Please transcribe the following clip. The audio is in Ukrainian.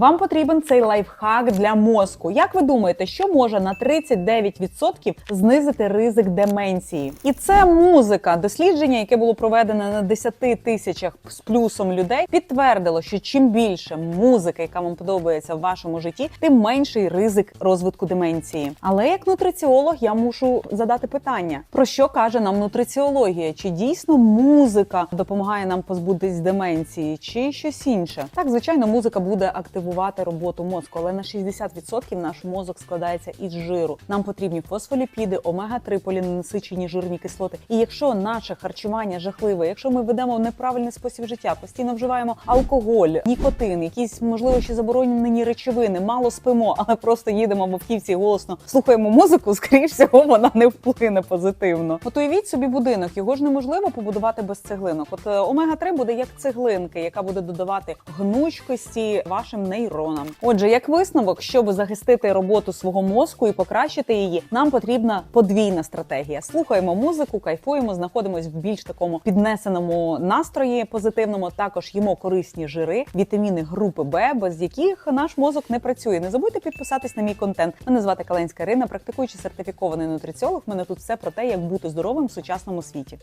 Вам потрібен цей лайфхак для мозку. Як ви думаєте, що може на 39% знизити ризик деменції? І це музика. Дослідження, яке було проведене на 10 тисячах з плюсом людей, підтвердило, що чим більше музики, яка вам подобається в вашому житті, тим менший ризик розвитку деменції. Але як нутриціолог я мушу задати питання: про що каже нам нутриціологія? Чи дійсно музика допомагає нам позбутись деменції, чи щось інше? Так, звичайно, музика буде активувати роботу мозку, але на 60% наш мозок складається із жиру. Нам потрібні фосфоліпіди, омега-3 поліненасичені жирні кислоти. І якщо наше харчування жахливе, якщо ми ведемо неправильний спосіб життя, постійно вживаємо алкоголь, нікотин, якісь можливо ще заборонені речовини, мало спимо, але просто їдемо в автівці голосно слухаємо музику, скоріш всього, вона не вплине позитивно. От уявіть собі будинок, його ж неможливо побудувати без цеглинок. От е, омега 3 буде як цеглинки, яка буде додавати гнучкості вашим нейронам. Отже, як висновок, щоб захистити роботу свого мозку і покращити її, нам потрібна подвійна стратегія. Слухаємо музику, кайфуємо, знаходимось в більш такому піднесеному настрої позитивному. Також їмо корисні жири, вітаміни групи Б, без яких наш мозок не працює. Не забудьте підписатись на мій контент. Мене звати Каленська Ірина, практикуючи сертифікований нутриціолог. Мене тут все про те, як бути здоровим в сучасному світі.